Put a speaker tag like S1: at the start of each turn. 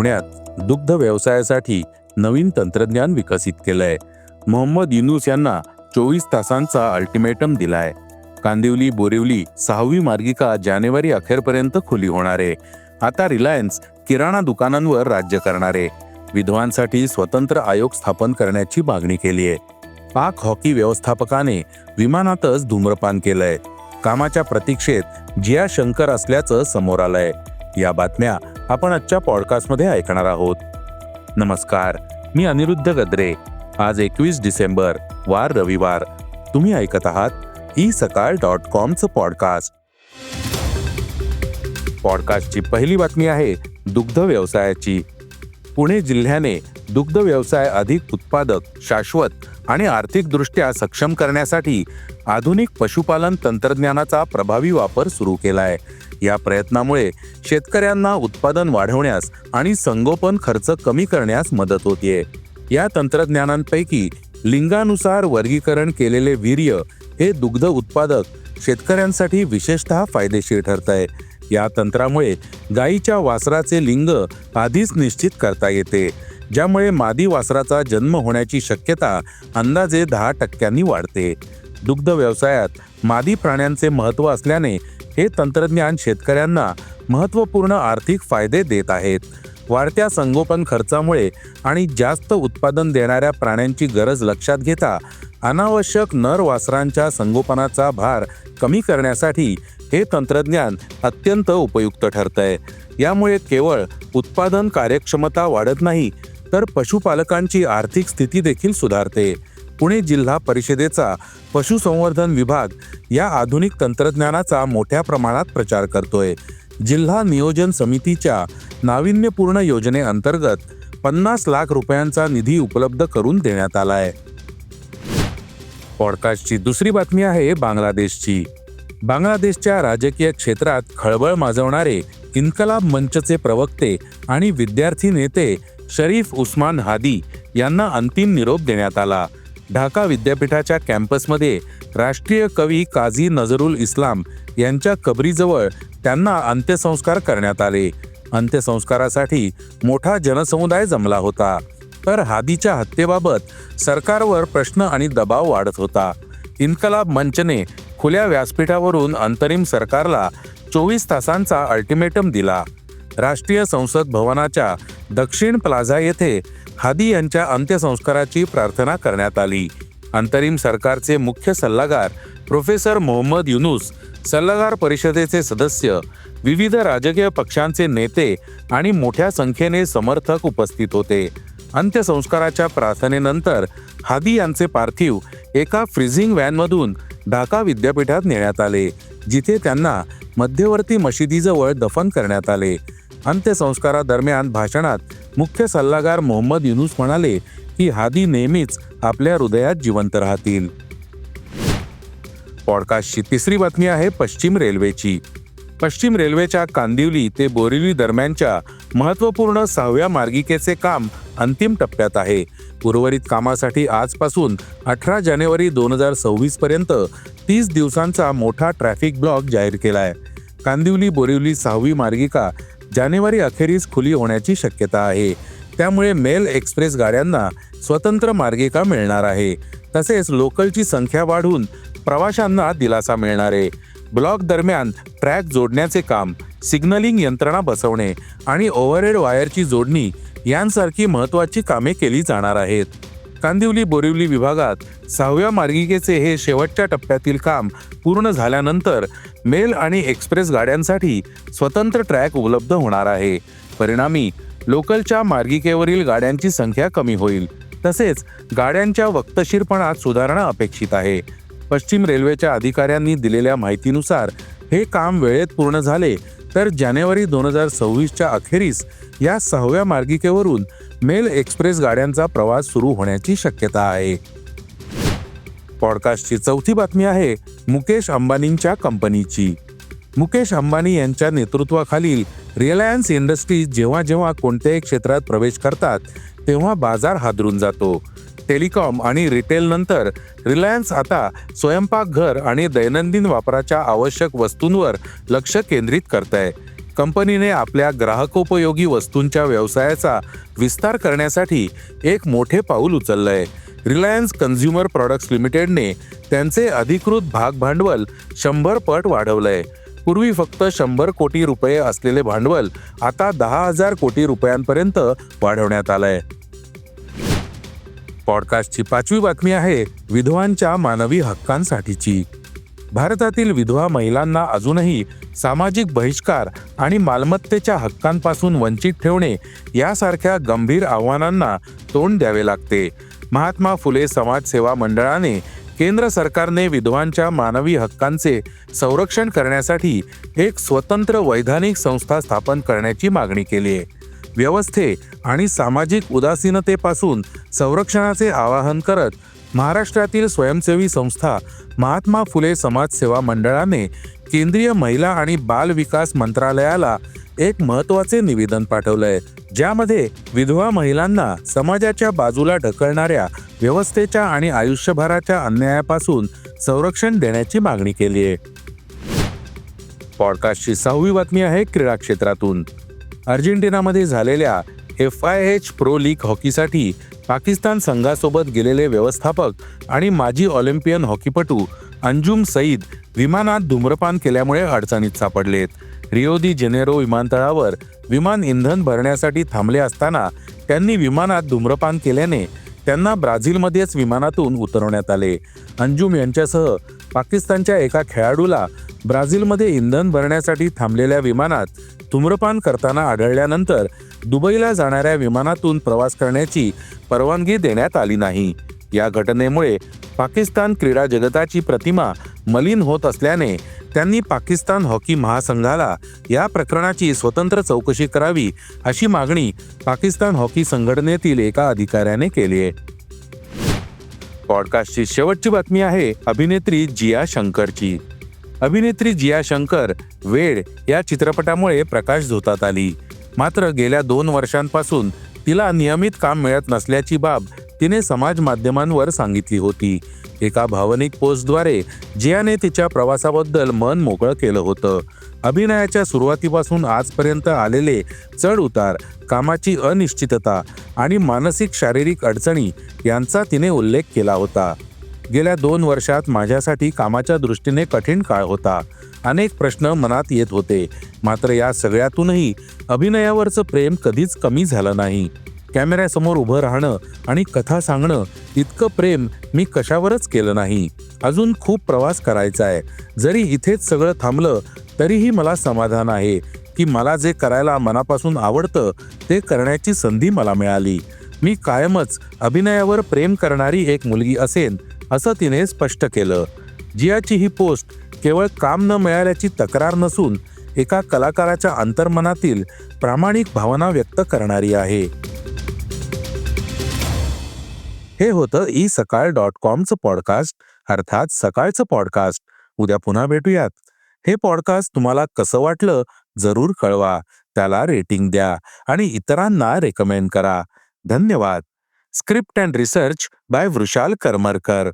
S1: पुण्यात दुग्ध व्यवसायासाठी नवीन तंत्रज्ञान विकसित केलंय. मोहम्मद युनुस यांना चोवीस तासांचा अल्टिमेटम दिलाय. कांदिवली बोरिवली सहावी मार्गिका जानेवारी अखेरपर्यंत खुली होणार आहे. आता रिलायन्स किराणा दुकानांवर राज्य करणार आहे. विधवांसाठी स्वतंत्र आयोग स्थापन करण्याची मागणी केली आहे. पाक हॉकी व्यवस्थापकाने विमानातच धूम्रपान केलंय. कामाच्या प्रतीक्षेत जिया शंकर असल्याचं समोर आलंय. या बातम्या आपण आजच्या पॉडकास्टमध्ये ऐकणार आहोत. नमस्कार मी अनिरुद्ध गद्रे. आज एकवीस डिसेंबर वार रविवार. तुम्ही ऐकत आहात ई सकाळ डॉट कॉमचं पॉडकास्ट. पॉडकास्टची पहिली बातमी आहे दुग्ध व्यवसायाची. पुणे जिल्ह्याने दुग्ध व्यवसाय अधिक उत्पादक शाश्वत आणि आर्थिकदृष्ट्या सक्षम करण्यासाठी आधुनिक पशुपालन तंत्रज्ञानाचा प्रभावी वापर सुरू केला आहे या प्रयत्नामुळे शेतकऱ्यांना उत्पादन वाढवण्यास आणि संगोपन खर्च कमी करण्यास मदत होतीये. या तंत्रज्ञानांपैकी लिंगानुसार वर्गीकरण केलेले वीर्य हे दुग्ध उत्पादक शेतकऱ्यांसाठी विशेषतः फायदेशीर ठरत आहे या तंत्रामुळे गायीच्या वासराचे लिंग आधीच निश्चित करता येते ज्यामुळे मादी वासराचा जन्म होण्याची शक्यता अंदाजे दहा टक्क्यांनी वाढते. दुग्ध व्यवसायात मादी प्राण्यांचे महत्त्व असल्याने हे तंत्रज्ञान शेतकऱ्यांना महत्त्वपूर्ण आर्थिक फायदे देत आहेत. वाढत्या संगोपन खर्चामुळे आणि जास्त उत्पादन देणाऱ्या प्राण्यांची गरज लक्षात घेता अनावश्यक नर वासरांच्या संगोपनाचा भार कमी करण्यासाठी हे तंत्रज्ञान अत्यंत उपयुक्त ठरतंय. यामुळे केवळ उत्पादन कार्यक्षमता वाढत नाही तर पशुपालकांची आर्थिक स्थिती देखील सुधारते. पुणे जिल्हा परिषदेचा पशुसंवर्धन विभाग या आधुनिक तंत्रज्ञानाचा मोठ्या प्रमाणात प्रचार करतोय. जिल्हा नियोजन समितीच्या नाविन्यपूर्ण योजनेअंतर्गत पन्नास लाख रुपयांचा निधी उपलब्ध करून देण्यात आलाय. पॉडकास्टची दुसरी बातमी आहे बांगलादेशची. बांगलादेशच्या राजकीय क्षेत्रात खळबळ माजवणारे इन्कलाब मंचचे प्रवक्ते आणि विद्यार्थी नेते शरीफ उस्मान हादी यांना अंतिम निरोप देण्यात आला. ढाका विद्यापीठाच्या कॅम्पसमध्ये राष्ट्रीय कवी काझी नजरुल इस्लाम यांच्या कबरीजवळ त्यांना अंत्यसंस्कार करण्यात आले. अंत्यसंस्कारासाठी मोठा जनसमुदाय जमला होता. तर हादीच्या हत्येबाबत सरकारवर प्रश्न आणि दबाव वाढत होता. इन्कलाब मंचने खुल्या व्यासपीठावरून अंतरिम सरकारला चोवीस तासांचा अल्टिमेटम दिला. राष्ट्रीय संसद भवनाच्या दक्षिण प्लाझा येथे हादी यांच्या अंत्यसंस्काराची प्रार्थना करण्यात आली. अंतरिम सरकारचे मुख्य सल्लागार प्रोफेसर मोहम्मद युनुस सल्लागार परिषदेचे सदस्य विविध राजकीय पक्षांचे नेते आणि मोठ्या संख्येने समर्थक उपस्थित होते. अंत्यसंस्काराच्या प्रार्थनेनंतर हादी यांचे पार्थिव एका फ्रीझिंग व्हॅनमधून ढाका विद्यापीठात नेण्यात आले जिथे त्यांना मध्यवर्ती मशिदीजवळ दफन करण्यात आले. अंत्यसंस्कारादरम्यान भाषणात मुख्य सल्लागार मोहम्मद युनुस म्हणाले की हादी नेहमीच आपल्या हृदयात जिवंत राहतील. पॉडकास्टची तिसरी बातमी आहे पश्चिम रेल्वेची. पश्चिम रेल्वेच्या कांदिवली ते बोरिवली दरम्यानच्या महत्त्वपूर्ण सहाव्या मार्गिकेचे काम अंतिम टप्प्यात आहे. उर्वरित कामासाठी आजपासून अठरा जानेवारी दोन हजार सव्वीस पर्यंत तीस दिवसांचा मोठा ट्रॅफिक ब्लॉक जाहीर केला आहे कांदिवली बोरिवली सहावी मार्गिका जानेवारी अखेरीस खुली होण्याची शक्यता आहे. त्यामुळे मेल एक्सप्रेस गाड्यांना स्वतंत्र मार्गिका मिळणार आहे? तसेच लोकलची संख्या वाढून प्रवाशांना दिलासा मिळणार आहे. ब्लॉक दरम्यान ट्रॅक जोडण्याचे काम सिग्नलिंग यंत्रणा बसवणे आणि ओव्हरहेड वायरची जोडणी यांसारखी महत्त्वाची कामे केली जाणार आहेत. कांदिवली बोरिवली विभागात सहाव्या मार्गिकेचे हे शेवटच्या टप्प्यातील काम पूर्ण झाल्यानंतर मेल आणि एक्सप्रेस गाड्यांसाठी स्वतंत्र ट्रॅक उपलब्ध होणार आहे. परिणामी लोकलच्या मार्गिकेवरील गाड्यांची संख्या कमी होईल. तसेच गाड्यांच्या वक्तशीरपणात सुधारणा अपेक्षित आहे. पश्चिम रेल्वेच्या अधिकाऱ्यांनी दिलेल्या माहितीनुसार हे काम वेळेत पूर्ण झाले तर जानेवारी दोन हजार सव्वीसच्या अखेरीस या सहाव्या मार्गिकेवरून मेल एक्सप्रेस गाड्यांचा प्रवास सुरू होण्याची शक्यता आहे. पॉडकास्टची चौथी बातमी आहे मुकेश अंबानींच्या कंपनीची. मुकेश अंबानी यांच्या नेतृत्वाखालील रिलायन्स इंडस्ट्रीज जेव्हा जेव्हा कोणत्याही क्षेत्रात प्रवेश करतात तेव्हा बाजार हादरून जातो. टेलिकॉम आणि रिटेल नंतर रिलायन्स आता स्वयंपाकघर आणि दैनंदिन वापराच्या आवश्यक वस्तूंवर लक्ष केंद्रित करत आहे कंपनीने आपल्या ग्राहकोपयोगी वस्तूंच्या व्यवसायाचा विस्तार करण्यासाठी एक मोठे पाऊल उचललंय. रिलायन्स कन्झ्युमर प्रॉडक्ट्स लिमिटेडने त्यांचे अधिकृत भाग भांडवल शंभर पट वाढवलंय. पूर्वी फक्त शंभर कोटी रुपये असलेले भांडवल आता दहा हजार कोटी रुपयांपर्यंत वाढवण्यात आलंय. पॉडकास्टची पाचवी बातमी आहे विधवांच्या मानवी हक्कांसाठीची. भारतातील विधवा महिलांना अजूनही सामाजिक बहिष्कार आणि मालमत्तेच्या हक्कांपासून वंचित ठेवणे यासारख्या गंभीर आव्हानांना तोंड द्यावे लागते. महात्मा फुले समाजसेवा मंडळाने केंद्र सरकारने विधवांच्या मानवी हक्कांचे संरक्षण करण्यासाठी एक स्वतंत्र वैधानिक संस्था स्थापन करण्याची मागणी केली आहे. व्यवस्थे आणि सामाजिक उदासीनतेपासून संरक्षणाचे आवाहन करत महाराष्ट्रातील स्वयंसेवी संस्था महात्मा फुले समाजसेवा मंडळाने केंद्रीय महिला आणि बाल विकास मंत्रालयाला एक महत्त्वाचे निवेदन पाठवलंय ज्यामध्ये विधवा महिलांना समाजाच्या बाजूला ढकलणाऱ्या व्यवस्थेच्या आणि आयुष्यभराच्या अन्यायापासून संरक्षण देण्याची मागणी केली आहे. पॉडकास्टची सहावी बातमी आहे क्रीडा क्षेत्रातून. अर्जेंटिनामध्ये झालेल्या F I H pro league हॉकीसाठी Pakistan संघासोबत गेलेले व्यवस्थापक आणि माजी ऑलिम्पियन हॉकीपटू अंजुम सईद विमानात धूम्रपान केल्यामुळे अडचणीत सापडलेत. रिओ दी जेनेरो विमानतळावर विमान इंधन भरण्यासाठी थांबले असताना त्यांनी विमानात धूम्रपान केल्याने त्यांना ब्राझीलमध्येच विमानातून उतरवण्यात आले. अंजुम यांच्यासह पाकिस्तानच्या एका खेळाडूला ब्राझीलमध्ये इंधन भरण्यासाठी थांबलेल्या विमानात धूम्रपान करताना आढळल्यानंतर दुबईला जाणाऱ्या विमानातून प्रवास करण्याची परवानगी देण्यात आली नाही. या घटनेमुळे पाकिस्तान क्रीडा जगताची प्रतिमा मलिन होत असल्याने त्यांनी पाकिस्तान हॉकी महासंघाला या प्रकरणाची स्वतंत्र चौकशी करावी अशी मागणी पाकिस्तान हॉकी संघटनेतील एका अधिकाऱ्याने केली आहे. पॉडकास्टची शेवटची बातमी आहे अभिनेत्री जिया शंकरची. अभिनेत्री जिया शंकर वेड या चित्रपटामुळे प्रकाश झोतात आली. मात्र गेल्या दोन वर्षांपासून तिला नियमित काम मिळत नसल्याची बाब तिने समाज माध्यमांवर सांगितली होती. एका भावनिक पोस्टद्वारे जियाने तिच्या प्रवासाबद्दल मन मोकळं केलं होतं. अभिनयाच्या सुरुवातीपासून आजपर्यंत आलेले चढ उतार कामाची अनिश्चितता आणि मानसिक शारीरिक अडचणी यांचा तिने उल्लेख केला होता. गेल्या दोन वर्षात माझ्यासाठी कामाच्या दृष्टीने कठीण काळ होता. अनेक प्रश्न मनात येत होते. मात्र या सगळ्यातूनही अभिनयावरचं प्रेम कधीच कमी झालं नाही. कॅमेऱ्यासमोर उभं राहणं आणि कथा सांगणं इतकं प्रेम मी कशावरच केलं नाही. अजून खूप प्रवास करायचा आहे. जरी इथेच सगळं थांबलं तरीही मला समाधान आहे की मला जे करायला मनापासून आवडतं ते करण्याची संधी मला मिळाली. मी कायमच अभिनयावर प्रेम करणारी एक मुलगी असेन असं तिने स्पष्ट केलं. जियाची ही पोस्ट केवळ काम न मिळाल्याची तक्रार नसून एका कलाकाराच्या अंतर्मनातील प्रामाणिक भावना व्यक्त करणारी आहे. हे होतं ई सकाळ डॉट कॉमचं पॉडकास्ट अर्थात सकाळचं पॉडकास्ट. उद्या पुन्हा भेटूयात. हे पॉडकास्ट तुम्हाला कसं वाटलं जरूर कळवा. त्याला रेटिंग द्या आणि इतरांना रेकमेंड करा. धन्यवाद. Script and research by Vrushal Karmarkar.